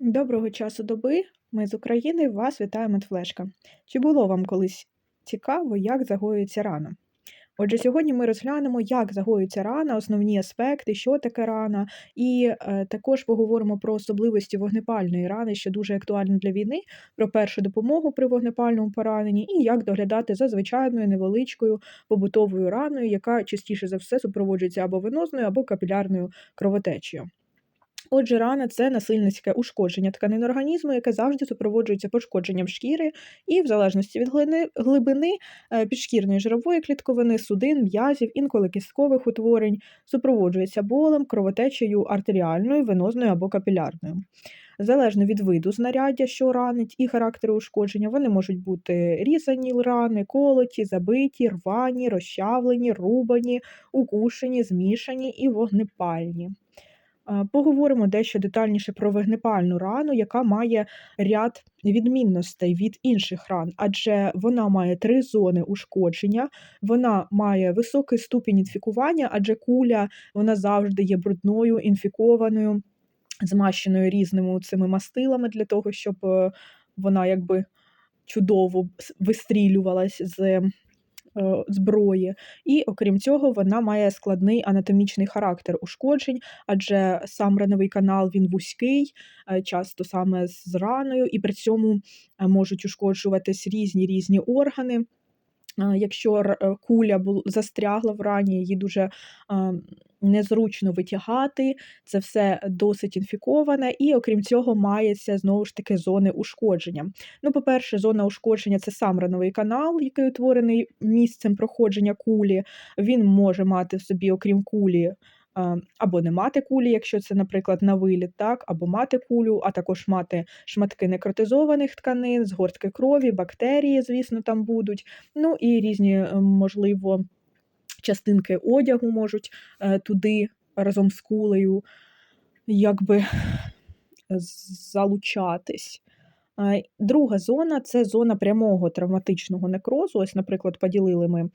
Доброго часу доби! Ми з України, вас вітає Медфлешка. Чи було вам колись цікаво, як загоюється рана? Отже, сьогодні ми розглянемо, як загоюється рана, основні аспекти, що таке рана, і е, також поговоримо про особливості вогнепальної рани, що дуже актуально для війни, про першу допомогу при вогнепальному пораненні, і як доглядати за звичайною невеличкою побутовою раною, яка частіше за все супроводжується або венозною, або капілярною кровотечею. Отже, рана це насильницьке ушкодження тканин організму, яке завжди супроводжується пошкодженням шкіри, і в залежності від глибини е, підшкірної жирової клітковини, судин, м'язів, інколи кісткових утворень, супроводжується болем, кровотечею артеріальною, венозною або капілярною. Залежно від виду знаряддя, що ранить, і характеру ушкодження, вони можуть бути різані рани, колоті, забиті, рвані, розчавлені, рубані, укушені, змішані і вогнепальні. Поговоримо дещо детальніше про вогнепальну рану, яка має ряд відмінностей від інших ран, адже вона має три зони ушкодження, вона має високий ступінь інфікування, адже куля вона завжди є брудною, інфікованою, змащеною різними цими мастилами для того, щоб е, вона якби чудово вистрілювалась з зброї. І окрім цього, вона має складний анатомічний характер ушкоджень, адже сам рановий канал він вузький, е, часто саме з раною, і при цьому е, можуть ушкоджуватись різні різні органи. Е, Якщо е, куля застрягла в рані, її дуже е, незручно витягати, це все досить інфіковане, і окрім цього, мається знову ж таки зони ушкодження. Ну, по-перше, зона ушкодження це сам рановий канал, який утворений місцем проходження кулі. Він може мати в собі, окрім кулі, або не мати кулі, якщо це, наприклад, на виліт, так, або мати кулю, а також мати шматки некротизованих тканин, згортки крові, бактерії, звісно, там будуть. Ну і різні, е, можливо, частинки одягу можуть е, туди разом з кулею якби залучатись. Друга зона це зона прямого травматичного некрозу. Ось, наприклад, поділили ми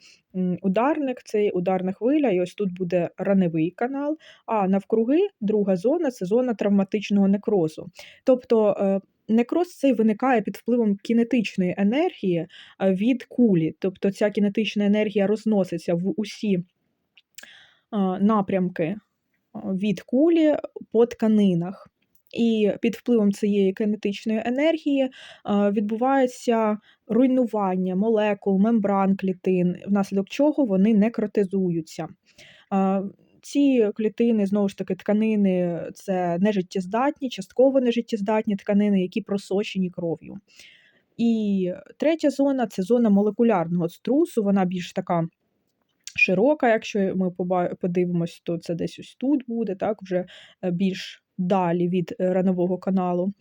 ударник, це ударна хвиля, і ось тут буде раневий канал. А навкруги друга зона це зона травматичного некрозу. Тобто е, некроз цей виникає під впливом кінетичної енергії е, від кулі. Тобто ця кінетична енергія розноситься в усі е, напрямки е, від кулі по тканинах. І під впливом цієї кинетичної енергії відбувається руйнування молекул, мембран клітин, внаслідок чого вони некротизуються. Ці клітини, знову ж таки, тканини це нежиттєздатні, частково нежиттєздатні тканини, які просочені кров'ю. І третя зона це зона молекулярного струсу, вона більш така широка. Якщо ми подивимось, то це десь ось тут буде, так, вже е, більш далі від е, ранового каналу.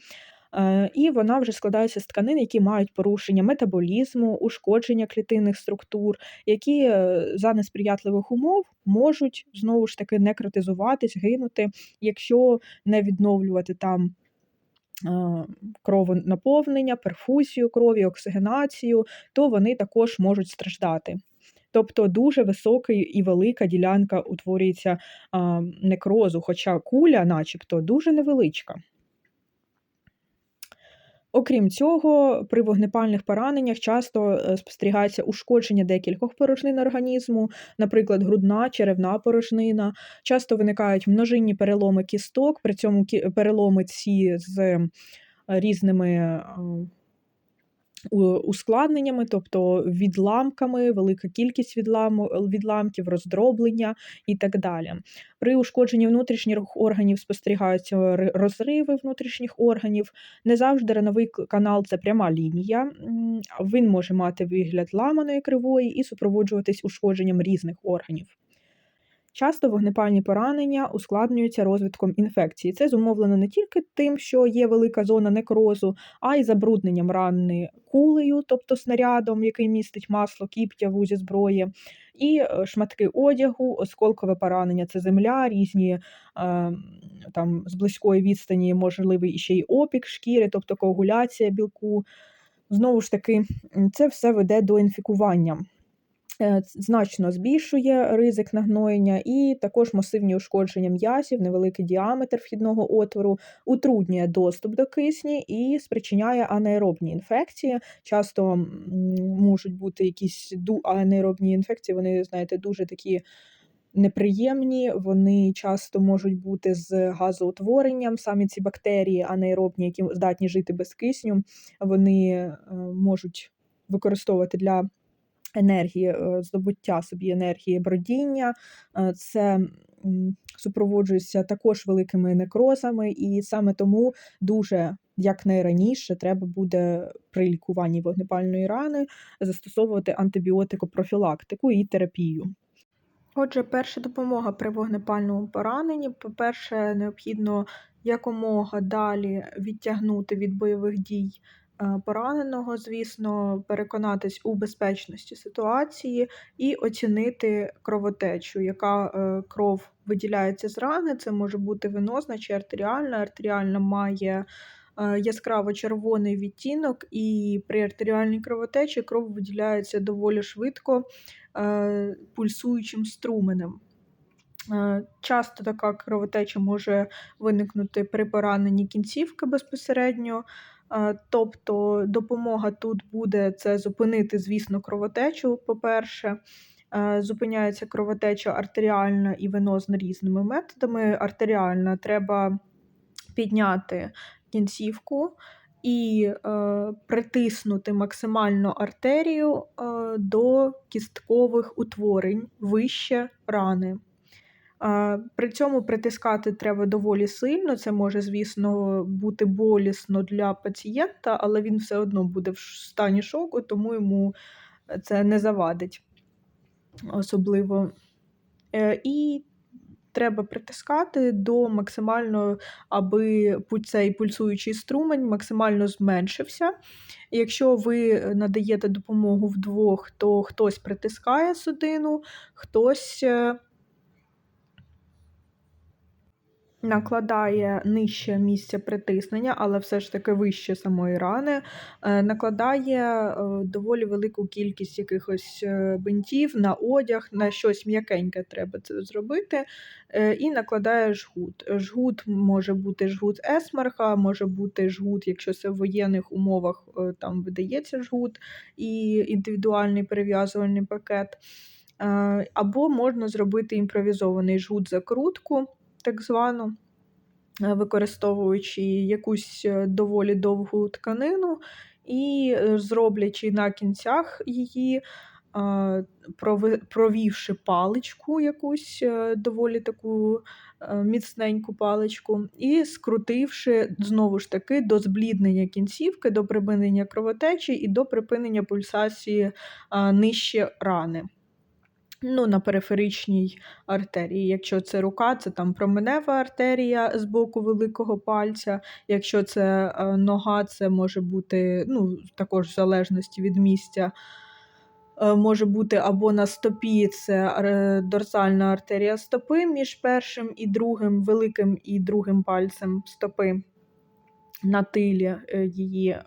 Е, І вона вже складається з тканин, які мають порушення метаболізму, ушкодження клітинних структур, які е, за несприятливих умов можуть знову ж таки некротизуватись, гинути, якщо не відновлювати там. е, Кровонаповнення, перфузію крові, оксигенацію, то вони також можуть страждати. Тобто дуже висока і велика ділянка утворюється некрозу, хоча куля, начебто, дуже невеличка. Окрім цього, при вогнепальних пораненнях часто е, спостерігається ушкодження декількох порожнин організму, наприклад, грудна, черевна порожнина. Часто виникають множинні переломи кісток, при цьому переломи ці з е, різними ускладненнями, тобто відламками, велика кількість відламу, відламків, роздроблення і так далі. При ушкодженні внутрішніх органів спостерігаються розриви внутрішніх органів. Не завжди рановий канал це пряма лінія. Він може мати вигляд ламаної кривої і супроводжуватись ушкодженням різних органів. Часто вогнепальні поранення ускладнюються розвитком інфекції. Це зумовлено не тільки тим, що є велика зона некрозу, а й забрудненням рани кулею, тобто снарядом, який містить масло, кіптя в узі зброї, і е, шматки одягу, осколкове поранення це земля, різні е, там з близької відстані можливий ще й опік шкіри, тобто коагуляція білку. Знову ж таки, це все веде до інфікування. Е, значно збільшує ризик нагноєння, і також масивні ушкодження м'язів, невеликий діаметр вхідного отвору, утруднює доступ до кисні і спричиняє анаеробні інфекції. Часто можуть бути якісь анаеробні інфекції, вони, знаєте, дуже такі неприємні, вони часто можуть бути з газоутворенням. Самі ці бактерії анаеробні, які здатні жити без кисню, вони е, можуть використовувати для енергії, е, здобуття собі енергії бродіння. Е, Це супроводжується також великими некрозами, і саме тому дуже якнайраніше треба буде при лікуванні вогнепальної рани застосовувати антибіотикопрофілактику і терапію. Отже, перша допомога при вогнепальному пораненні. По-перше, необхідно якомога далі відтягнути від бойових дій пораненого, звісно, переконатись у безпечності ситуації і оцінити кровотечу, яка е, кров виділяється з рани. Це може бути венозна чи артеріальна. Артеріальна має е, яскраво червоний відтінок, і при артеріальній кровотечі кров виділяється доволі швидко е, пульсуючим струменем. Е, Часто така кровотеча може виникнути при пораненні кінцівки безпосередньо. Тобто допомога тут буде це зупинити, звісно, кровотечу, по-перше. Зупиняється кровотеча артеріальна і венозна різними методами. Артеріальна треба підняти кінцівку і е, притиснути максимально артерію е, до кісткових утворень вище рани. Е, При цьому притискати треба доволі сильно. Це може, звісно, бути болісно для пацієнта, але він все одно буде в стані шоку, тому йому це не завадить особливо. Е, І треба притискати до максимально, аби цей пульсуючий струмень максимально зменшився. Якщо ви надаєте допомогу вдвох, то хтось притискає судину, хтось е, накладає нижче місце притиснення, але все ж таки вище самої рани, е, накладає е, доволі велику кількість якихось е, бинтів на одяг, на щось м'якеньке треба це зробити, і накладає жгут. Жгут може бути жгут есмарха, може бути жгут, якщо це в воєнних умовах там видається жгут і індивідуальний перев'язувальний пакет. Або можна зробити імпровізований жгут закрутку так звану, е, використовуючи якусь е, доволі довгу тканину і е, зроблячи на кінцях її, провівши паличку якусь доволі таку міцненьку паличку, і скрутивши знову ж таки до збліднення кінцівки, до припинення кровотечі і до припинення пульсації нижче рани. Ну, на периферичній артерії. Якщо це рука, це там променева артерія з боку великого пальця. Якщо це е, нога, це може бути, ну, також в залежності від місця, е, може бути або на стопі, це е, дорсальна артерія стопи між першим і другим, великим і другим пальцем стопи на тилі її.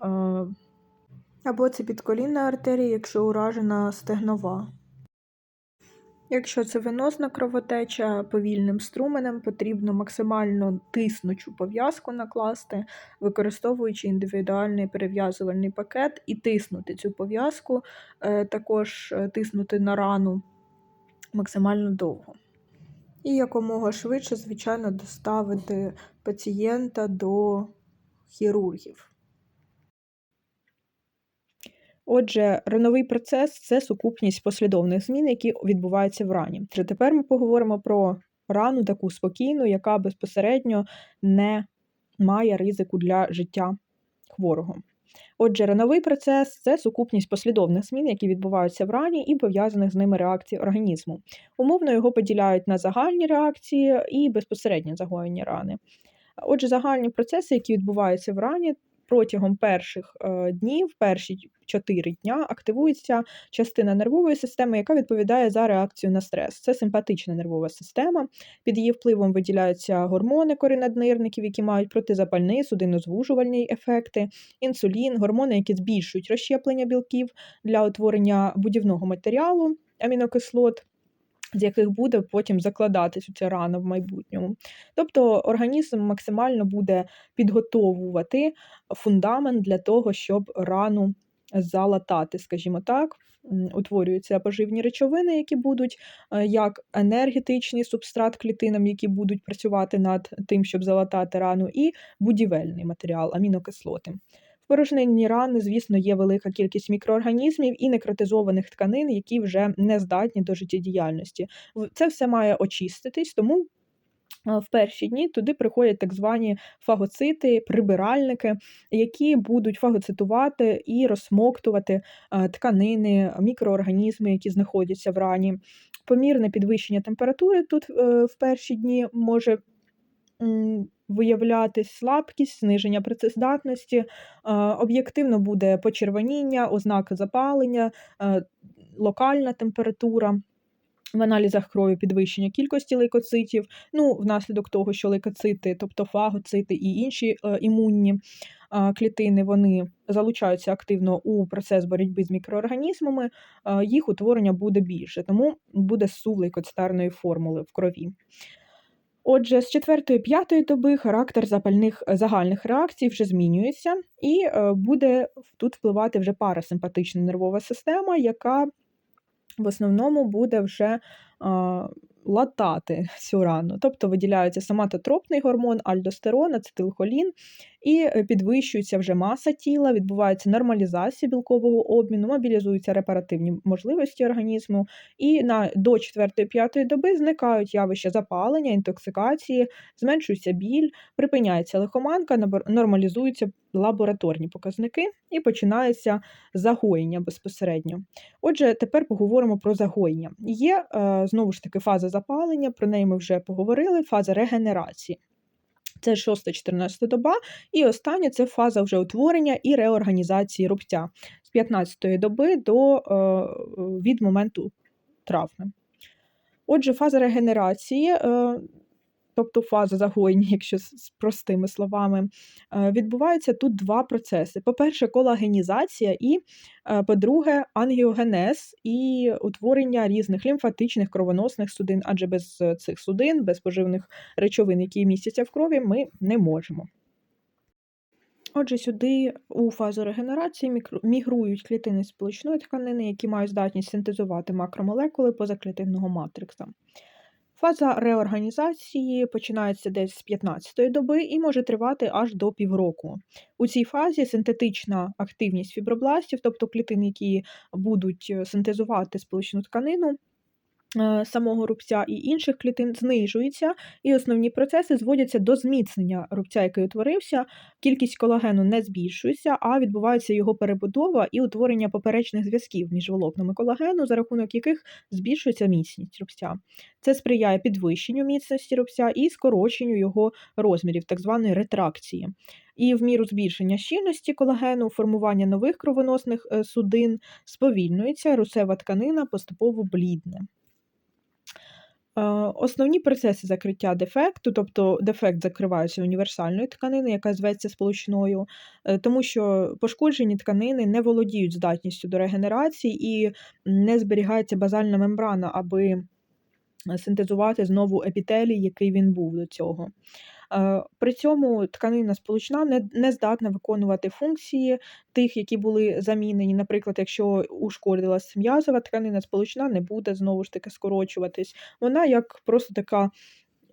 Або це підколінна артерія, якщо уражена стегнова. Якщо це венозна кровотеча повільним струменем, потрібно максимально тиснучу пов'язку накласти, використовуючи індивідуальний перев'язувальний пакет, і тиснути цю пов'язку, е, також е, тиснути на рану максимально довго. І якомога швидше, звичайно, доставити пацієнта до хірургів. Отже, рановий процес це сукупність послідовних змін, які відбуваються в рані. Тепер ми поговоримо про рану таку спокійну, яка безпосередньо не має ризику для життя хворого. Отже, рановий процес це сукупність послідовних змін, які відбуваються в рані і пов'язаних з ними реакцій організму. Умовно його поділяють на загальні реакції і безпосередньо загоєння рани. Отже, загальні процеси, які відбуваються в рані, протягом перших е, днів, перші 4 дня, активується частина нервової системи, яка відповідає за реакцію на стрес. Це симпатична нервова система. Під її впливом виділяються гормони коринаднирників, які мають протизапальний, судинозвужувальні ефекти, інсулін, гормони, які збільшують розщеплення білків для утворення будівного матеріалу. амінокислот, з яких буде потім закладатись ця рана в майбутньому. Тобто організм максимально буде підготовувати фундамент для того, щоб рану залатати, скажімо так. Утворюються поживні речовини, які будуть е, як енергетичний субстрат клітинам, які будуть працювати над тим, щоб залатати рану, і будівельний матеріал, амінокислоти. В порожнинні рани, звісно, є велика кількість мікроорганізмів і некротизованих тканин, які вже не здатні до життєдіяльності. Це все має очиститись, тому в перші дні туди приходять так звані фагоцити, прибиральники, які будуть фагоцитувати і розсмоктувати тканини, мікроорганізми, які знаходяться в рані. Помірне підвищення температури тут е, в перші дні може виявлятись слабкість, зниження працездатності, об'єктивно буде почервоніння, ознаки запалення, е, локальна температура в аналізах крові підвищення кількості лейкоцитів, ну, внаслідок того, що лейкоцити, тобто фагоцити і інші е, імунні е, клітини, вони залучаються активно у процес боротьби з мікроорганізмами, е, їх утворення буде більше, тому буде сув лейкоцитарної формули в крові. Отже, з 4-5 доби характер запальних загальних реакцій вже змінюється, і е, буде тут впливати вже парасимпатична нервова система, яка в основному буде вже латати цю рану. Тобто виділяється соматотропний гормон, альдостерон, ацетилхолін, і е, підвищується вже маса тіла, відбувається нормалізація білкового обміну, мобілізуються репаративні можливості організму, і на до 4-5 доби зникають явища запалення, інтоксикації, зменшується біль, припиняється лихоманка, нормалізуються лабораторні показники і починається загоєння безпосередньо. Отже, тепер поговоримо про загоєння. Є е, знову ж таки фаза запалення, про неї ми вже поговорили, фаза регенерації. Це 6-14 доба, і остання це фаза вже утворення і реорганізації рубця з 15-ї доби до е, від моменту травми. Отже, фаза регенерації е, тобто фаза загоєння, якщо з простими словами, е, відбуваються тут два процеси: по-перше, колагенізація, і, е, по-друге, ангіогенез і утворення різних лімфатичних кровоносних судин, адже без цих судин, без поживних речовин, які містяться в крові, ми не можемо. Отже, сюди у фазу регенерації мігрують клітини сполучної тканини, які мають здатність синтезувати макромолекули позаклітинного матрикса. Фаза реорганізації починається десь з 15-ї доби і може тривати аж до півроку. У цій фазі синтетична активність фібробластів, тобто клітин, які будуть е, синтезувати сполучну тканину, самого рубця і інших клітин знижується, і основні процеси зводяться до зміцнення рубця, який утворився. Кількість колагену не збільшується, а відбувається його перебудова і утворення поперечних зв'язків між волокнами колагену, за рахунок яких збільшується міцність рубця. Це сприяє підвищенню міцності рубця і скороченню його розмірів, так званої ретракції. І в міру збільшення щільності колагену, формування нових кровоносних е, судин сповільнюється, русева тканина поступово блідне. Основні процеси закриття дефекту, тобто дефект закривається універсальною тканиною, яка зветься сполучною, е, тому що пошкоджені тканини не володіють здатністю до регенерації і не зберігається базальна мембрана, аби синтезувати знову епітелій, який він був до цього. Е, при цьому тканина сполучна не, не здатна виконувати функції тих, які були замінені. Наприклад, якщо ушкодилась м'язова тканина, сполучна не буде знову ж таки скорочуватись. Вона як просто така,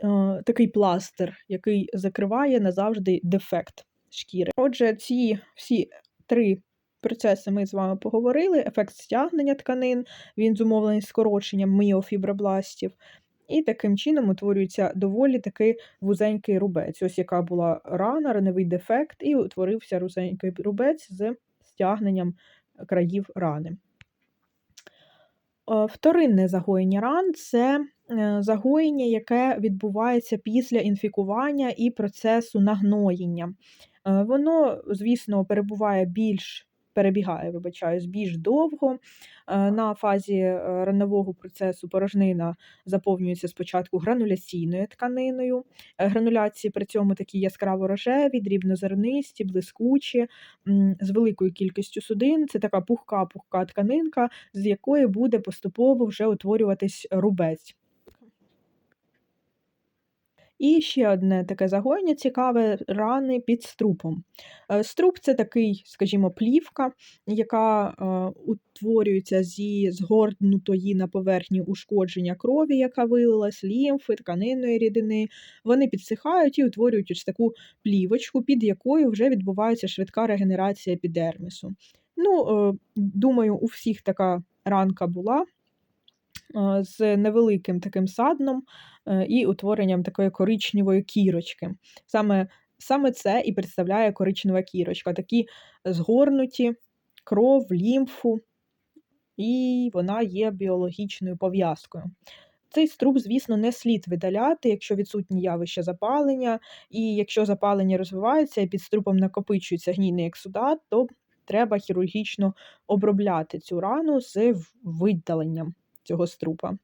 е, такий пластир, який закриває назавжди дефект шкіри. Отже, ці всі три. Процеси ми з вами поговорили. Ефект стягнення тканин, він зумовлений скороченням міофібробластів. І таким чином утворюється доволі такий вузенький рубець. Ось яка була рана, раневий дефект, і утворився вузенький рубець з стягненням країв рани. Е, вторинне загоєння ран це е, загоєння, яке відбувається після інфікування і процесу нагноєння. Е, воно, звісно, перебуває більш перебігає, вибачаюсь, більш довго. Е, на фазі е, ранового процесу порожнина заповнюється спочатку грануляційною тканиною. Е, грануляції при цьому такі яскраво рожеві, дрібнозернисті, блискучі, з великою кількістю судин. Це така пухка-пухка тканинка, з якої буде поступово вже утворюватись рубець. І ще одне таке загоєння цікаве рани під струпом. Е, струп це такий, скажімо, плівка, яка е, утворюється зі згорнутої на поверхні ушкодження крові, яка вилилась, лімфи, тканинної рідини. Вони підсихають і утворюють ось таку плівочку, під якою вже відбувається швидка регенерація епідермісу. Ну, е, Думаю, у всіх така ранка була з невеликим таким садном е, і утворенням такої коричневої кірочки. Саме саме це і представляє коричнева кірочка. Такі згорнуті кров, лімфу, і вона є біологічною пов'язкою. Цей струб, звісно, не слід видаляти, якщо відсутні явища запалення, і якщо запалення розвивається і під струпом накопичується гнійний ексудат, то треба хірургічно обробляти цю рану з видаленням цього струпа.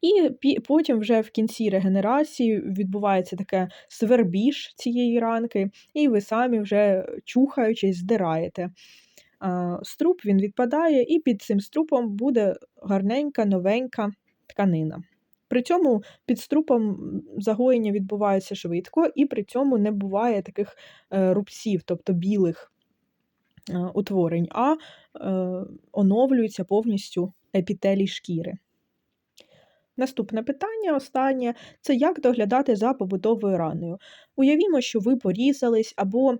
І потім вже в кінці регенерації відбувається таке свербіж цієї ранки, і ви самі вже чухаючись, здираєте. Струп він відпадає, і під цим струпом буде гарненька, новенька тканина. При цьому під струпом загоєння відбувається швидко, і при цьому не буває таких е, рубців, тобто білих е, утворень, а е, оновлюється повністю епітелій шкіри. Наступне питання, останнє це як доглядати за побутовою раною. Уявімо, що ви порізались, або,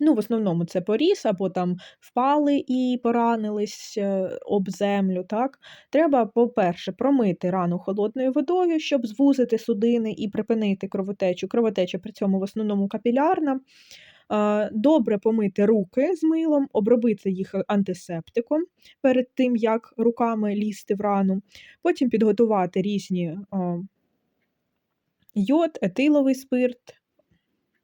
ну, в основному це поріз, або там впали і поранились е, об землю. так? Треба, по-перше, промити рану холодною водою, щоб звузити судини і припинити кровотечу. Кровотеча при цьому в основному капілярна добре помити руки з милом, обробити їх антисептиком перед тим, як руками лізти в рану, потім підготувати різні йод, етиловий спирт.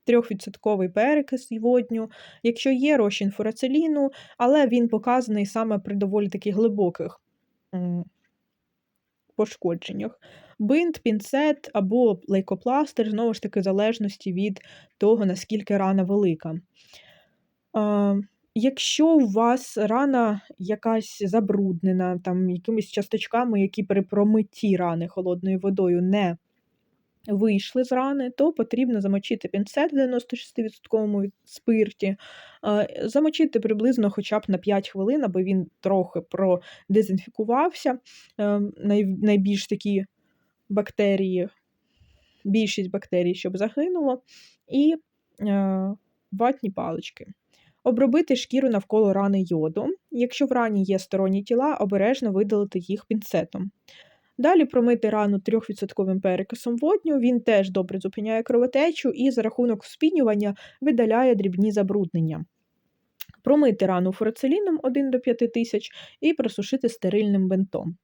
3% перекис водню, якщо є розчин фурацеліну, але він показаний саме при доволі таких глибоких пошкодженнях. Бинт, пінцет або лейкопластир, знову ж таки, в залежності від того, наскільки рана велика. Якщо у вас рана якась забруднена, там якимись часточками, які при промитті рани холодною водою не вийшли з рани, то потрібно замочити пінцет в 96% спирті, замочити приблизно хоча б на 5 хвилин, аби він трохи продезінфікувався. Ем, найбільш такі бактерії, більшість бактерій, щоб загинуло, і е, ватні палички. Обробити шкіру навколо рани йодом. Якщо в рані є сторонні тіла, обережно видалити їх пінцетом. Далі промити рану 3% перекисом водню, він теж добре зупиняє кровотечу і за рахунок вспінювання видаляє дрібні забруднення. Промити рану фурацеліном 1 до 5 тисяч і просушити стерильним бинтом.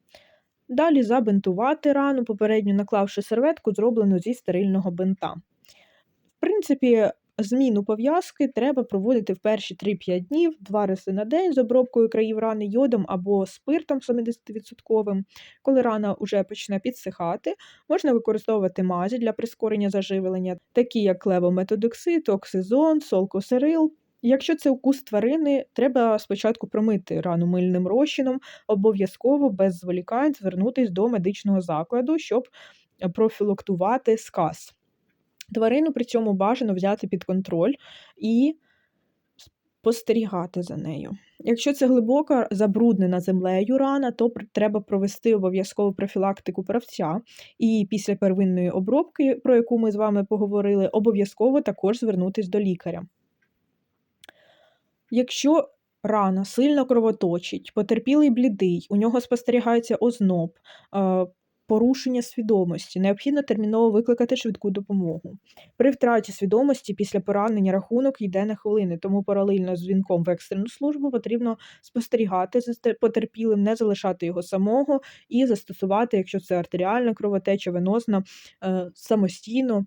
Далі забинтувати рану, попередньо наклавши серветку, зроблену зі стерильного бинта. В принципі, зміну пов'язки треба проводити в перші 3-5 днів, два рази на день з обробкою країв рани йодом або спиртом 70%. Коли рана вже почне підсихати, можна використовувати мазі для прискорення заживлення, такі як левометодоксид, оксизон, солкосерил. Якщо це укус тварини, треба спочатку промити рану мильним розчином, обов'язково без зволікань звернутися до медичного закладу, щоб профілактувати сказ. Тварину при цьому бажано взяти під контроль і спостерігати за нею. Якщо це глибока забруднена землею рана, то треба провести обов'язкову профілактику правця. І після первинної обробки, про яку ми з вами поговорили, обов'язково також звернутися до лікаря. Якщо рана сильно кровоточить, потерпілий блідий, у нього спостерігається озноб, порушення свідомості, необхідно терміново викликати швидку допомогу. При втраті свідомості після поранення рахунок йде на хвилини, тому паралельно з дзвінком в екстрену службу потрібно спостерігати за потерпілим, не залишати його самого і застосувати, якщо це артеріальна кровотеча, венозна, е, самостійно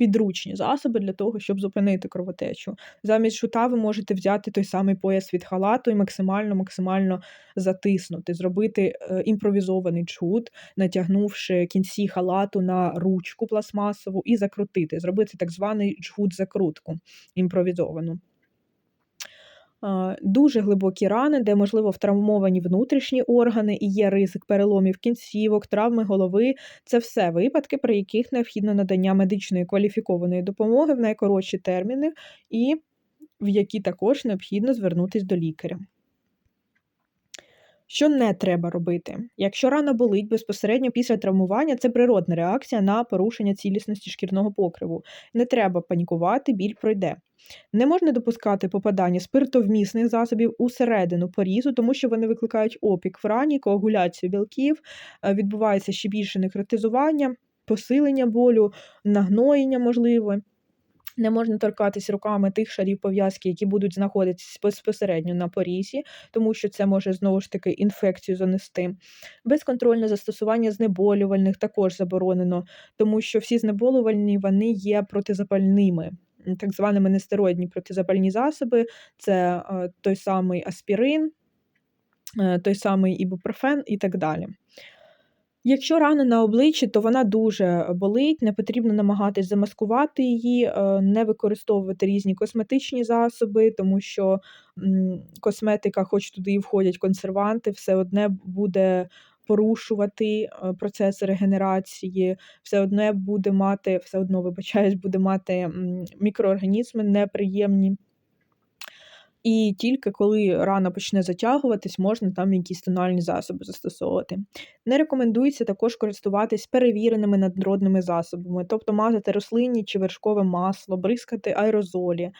підручні засоби для того, щоб зупинити кровотечу. Замість шута ви можете взяти той самий пояс від халату і максимально максимально затиснути, зробити е, імпровізований джгут, натягнувши кінці халату на ручку пластмасову і закрутити, зробити так званий джгут-закрутку імпровізовану. Дуже глибокі рани, де, можливо, втравмовані внутрішні органи і є ризик переломів кінцівок, травми голови. Це все випадки, при яких необхідно надання медичної кваліфікованої допомоги в найкоротші терміни, і в які також необхідно звернутися до лікаря. Що не треба робити? Якщо рана болить безпосередньо після травмування, це природна реакція на порушення цілісності шкірного покриву. Не треба панікувати, біль пройде. Не можна допускати попадання спиртовмісних засобів усередину порізу, тому що вони викликають опік в рані, коагуляцію білків, е, відбувається ще більше некротизування, посилення болю, нагноєння можливе. Не можна торкатись руками тих шарів пов'язки, які будуть знаходитися безпосередньо на порізі, тому що це може знову ж таки інфекцію занести. Безконтрольне застосування знеболювальних також заборонено, тому що всі знеболювальні вони є протизапальними. Так званими нестероїдні протизапальні засоби, це е, той самий аспірин, е, той самий ібупрофен і так далі. Якщо рана на обличчі, то вона дуже болить, не потрібно намагатись замаскувати її, е, не використовувати різні косметичні засоби, тому що косметика, хоч туди і входять консерванти, все одне буде порушувати е, процес регенерації, все одне буде мати, все одно, вибачаюсь, буде мати мікроорганізми неприємні. І тільки коли рана почне затягуватись, можна там якісь тональні засоби застосовувати. Не рекомендується також користуватись перевіреними наднародними засобами, тобто мазати рослинні чи вершкове масло, бризкати аерозолі.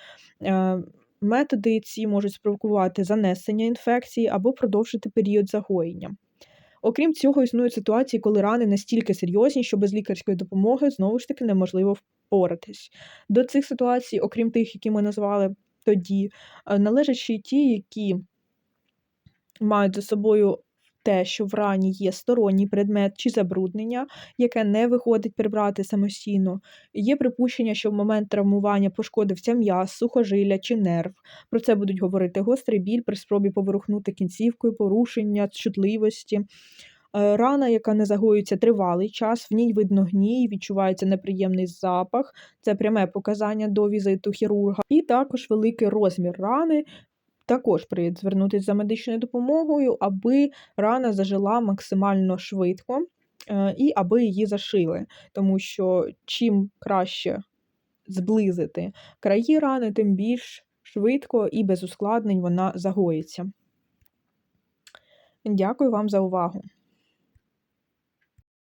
Е, Методи ці можуть спровокувати занесення інфекції або продовжити період загоєння. Окрім цього, існують ситуації, коли рани настільки серйозні, що без лікарської допомоги знову ж таки неможливо впоратись. До цих ситуацій, окрім тих, які ми назвали тоді, е, належать ще ті, які мають за собою те, що в рані є сторонній предмет чи забруднення, яке не виходить прибрати самостійно. Є припущення, що в момент травмування пошкодився м'яз, сухожилля чи нерв. Про це будуть говорити гострий біль при спробі поворухнути кінцівкою, порушення, чутливості. Е, Рана, яка не загоюється тривалий час, в ній видно гній, відчувається неприємний запах, це пряме показання до візиту хірурга, і також великий розмір рани. Також привід звернутися за медичною допомогою, аби рана зажила максимально швидко е, і аби її зашили. Тому що чим краще зблизити краї рани, тим більш швидко і без ускладнень вона загоїться. Дякую вам за увагу!